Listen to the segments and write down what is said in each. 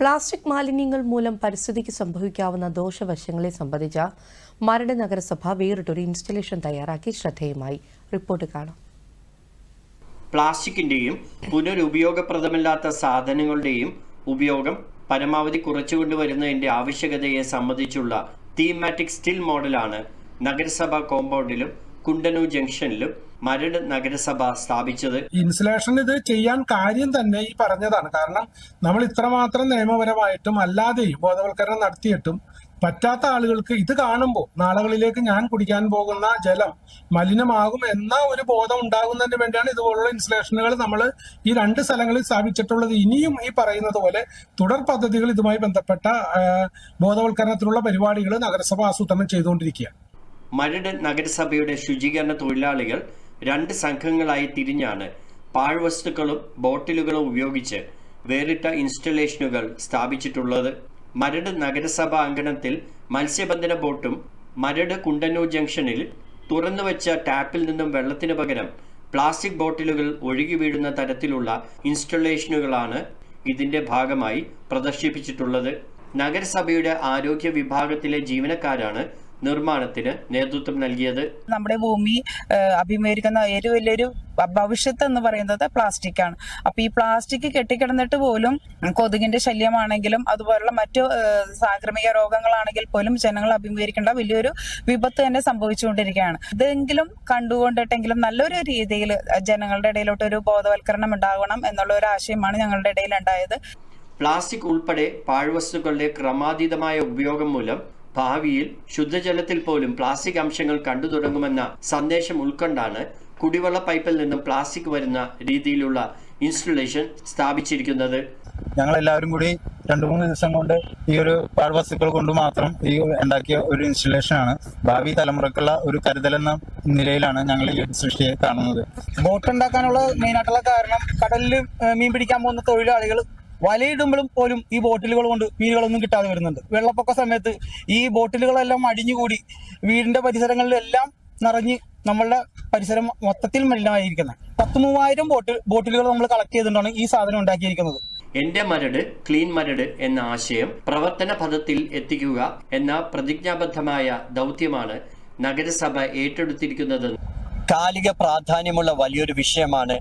Plastic മാലിന്യങ്ങൾ മൂലം പരിസ്ഥിതിക്ക് സംഭവിക്കാവുന്ന ദോഷവശങ്ങളെ സംബന്ധിച്ച മരട് നഗരസഭ വേറിട്ടൊരു ഇൻസ്റ്റലേഷൻ തയ്യാറാക്കി. ശ്രദ്ധേയമായി റിപ്പോർട്ട് കാണാം. പ്ലാസ്റ്റിക്കിന്റെയും പുനരുപയോഗപ്രദമല്ലാത്ത സാധനങ്ങളുടെയും ഉപയോഗം പരമാവധി കുറച്ചുകൊണ്ടുവരുന്നതിന്റെ ആവശ്യകതയെ സംബന്ധിച്ചുള്ള തീമാറ്റിക് സ്റ്റിൽ മോഡലാണ് നഗരസഭാ കോമ്പൗണ്ടിലും കുണ്ടനൂർ ജംഗ്ഷനിലും മരട് നഗരസഭ സ്ഥാപിച്ചത്. ഇൻസുലേഷൻ ഇത് ചെയ്യാൻ കാര്യം തന്നെ ഈ പറഞ്ഞതാണ്. കാരണം നമ്മൾ ഇത്രമാത്രം നിയമപരമായിട്ടും അല്ലാതെയും ബോധവൽക്കരണം നടത്തിയിട്ടും പറ്റാത്ത ആളുകൾക്ക് ഇത് കാണുമ്പോൾ നാളുകളിലേക്ക് ഞാൻ കുടിക്കാൻ പോകുന്ന ജലം മലിനമാകും എന്ന ഒരു ബോധം ഉണ്ടാകുന്നതിന് വേണ്ടിയാണ് ഇതുപോലുള്ള ഇൻസുലേഷനുകൾ നമ്മൾ ഈ രണ്ട് സ്ഥലങ്ങളിൽ സ്ഥാപിച്ചിട്ടുള്ളത്. ഇനിയും ഈ പറയുന്നത് പോലെ തുടർ പദ്ധതികൾ ഇതുമായി ബന്ധപ്പെട്ട ബോധവൽക്കരണത്തിനുള്ള പരിപാടികൾ നഗരസഭ ആസൂത്രണം ചെയ്തുകൊണ്ടിരിക്കുകയാണ്. മരട് നഗരസഭയുടെ ശുചീകരണ തൊഴിലാളികൾ രണ്ട് സംഘങ്ങളായി തിരിഞ്ഞാണ് പാഴ്വസ്തുക്കളും ബോട്ടിലുകളും ഉപയോഗിച്ച് വേറിട്ട ഇൻസ്റ്റലേഷനുകൾ സ്ഥാപിച്ചിട്ടുള്ളത്. മരട് നഗരസഭാ അങ്കണത്തിൽ മത്സ്യബന്ധന ബോട്ടും മരട് കുണ്ടന്നൂർ ജംഗ്ഷനിൽ തുറന്നുവച്ച ടാപ്പിൽ നിന്നും വെള്ളത്തിന് പകരം പ്ലാസ്റ്റിക് ബോട്ടിലുകൾ ഒഴുകി വീഴുന്ന തരത്തിലുള്ള ഇൻസ്റ്റലേഷനുകളാണ് ഇതിന്റെ ഭാഗമായി പ്രദർശിപ്പിച്ചിട്ടുള്ളത്. നഗരസഭയുടെ ആരോഗ്യ വിഭാഗത്തിലെ ജീവനക്കാരാണ് നിർമ്മാണത്തിന് നേതൃത്വം നൽകിയത്. നമ്മുടെ ഭൂമി അഭിമുഖീകരിക്കുന്ന ഏറ്റവും വലിയൊരു ഭവിഷ്യത്ത് എന്ന് പറയുന്നത് പ്ലാസ്റ്റിക് ആണ്. അപ്പൊ ഈ പ്ലാസ്റ്റിക് കെട്ടിക്കിടന്നിട്ട് പോലും കൊതുകിന്റെ ശല്യമാണെങ്കിലും അതുപോലുള്ള മറ്റു സാംക്രമിക രോഗങ്ങളാണെങ്കിൽ പോലും ജനങ്ങൾ അഭിമുഖീകരിക്കേണ്ട വലിയൊരു വിപത്ത് തന്നെ സംഭവിച്ചുകൊണ്ടിരിക്കുകയാണ്. ഇതെങ്കിലും കണ്ടുകൊണ്ടിട്ടെങ്കിലും നല്ലൊരു രീതിയിൽ ജനങ്ങളുടെ ഇടയിലോട്ട് ഒരു ബോധവൽക്കരണം ഉണ്ടാകണം എന്നുള്ള ഒരു ആശയമാണ് ഞങ്ങളുടെ ഇടയിൽ ഉണ്ടായത്. പ്ലാസ്റ്റിക് ഉൾപ്പെടെ പാഴ്വസ്തുക്കളുടെ ക്രമാതീതമായ ഉപയോഗം മൂലം ഭാവിയിൽ ശുദ്ധജലത്തിൽ പോലും പ്ലാസ്റ്റിക് അംശങ്ങൾ കണ്ടു തുടങ്ങുമെന്ന സന്ദേശം ഉൾക്കൊണ്ടാണ് കുടിവെള്ള പൈപ്പിൽ നിന്നും പ്ലാസ്റ്റിക് വരുന്ന രീതിയിലുള്ള ഇൻസ്റ്റലേഷൻ സ്ഥാപിച്ചിരിക്കുന്നത്. ഞങ്ങൾ എല്ലാവരും കൂടി രണ്ടു മൂന്ന് ദിവസം കൊണ്ട് ഈ ഒരു പാഴ്വസ്തുക്കൾ കൊണ്ട് മാത്രം ഈ ഉണ്ടാക്കിയ ഒരു ഇൻസ്റ്റലേഷൻ ആണ്. ഭാവി തലമുറക്കുള്ള ഒരു കരുതൽ എന്ന നിലയിലാണ് ഞങ്ങൾ ഈ സൃഷ്ടിയെ കാണുന്നത്. ബോട്ട് ഉണ്ടാക്കാനുള്ള മെയിൻ ആയിട്ടുള്ള കാരണം കടലിൽ മീൻ പിടിക്കാൻ പോകുന്ന തൊഴിലാളികൾ വലയിടുമ്പോഴും പോലും ഈ ബോട്ടിലുകൾ കൊണ്ട് മീനുകളൊന്നും കിട്ടാതെ വരുന്നുണ്ട്. വെള്ളപ്പൊക്ക സമയത്ത് ഈ ബോട്ടിലുകളെല്ലാം അടിഞ്ഞുകൂടി വീടിന്റെ പരിസരങ്ങളിലെല്ലാം നിറഞ്ഞ് നമ്മളുടെ പരിസരം മൊത്തത്തിൽ മലിനമായിരിക്കുന്നത്. പത്ത് മൂവായിരം ബോട്ടിൽ ബോട്ടിലുകൾ നമ്മൾ കളക്ട് ചെയ്തുകൊണ്ടാണ് ഈ സാധനം ഉണ്ടാക്കിയിരിക്കുന്നത്. എന്റെ മരട് ക്ലീൻ മരട് എന്ന ആശയം പ്രവർത്തന പദത്തിൽ എത്തിക്കുക എന്ന പ്രതിജ്ഞാബദ്ധമായ ദൗത്യമാണ് നഗരസഭ ഏറ്റെടുത്തിരിക്കുന്നത് കാലിക പ്രാധാന്യമുള്ള വലിയൊരു വിഷയമാണ്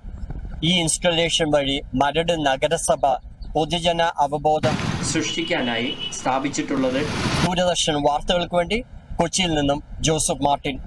ഈ ഇൻസ്റ്റലേഷൻ വഴി മരട് നഗരസഭ പൊതുജന അവബോധം സൃഷ്ടിക്കാനായി സ്ഥാപിച്ചിട്ടുള്ളത്. ദൂരദർശൻ വാർത്തകൾക്ക് വേണ്ടി കൊച്ചിയിൽ നിന്നും ജോസഫ് മാർട്ടിൻ.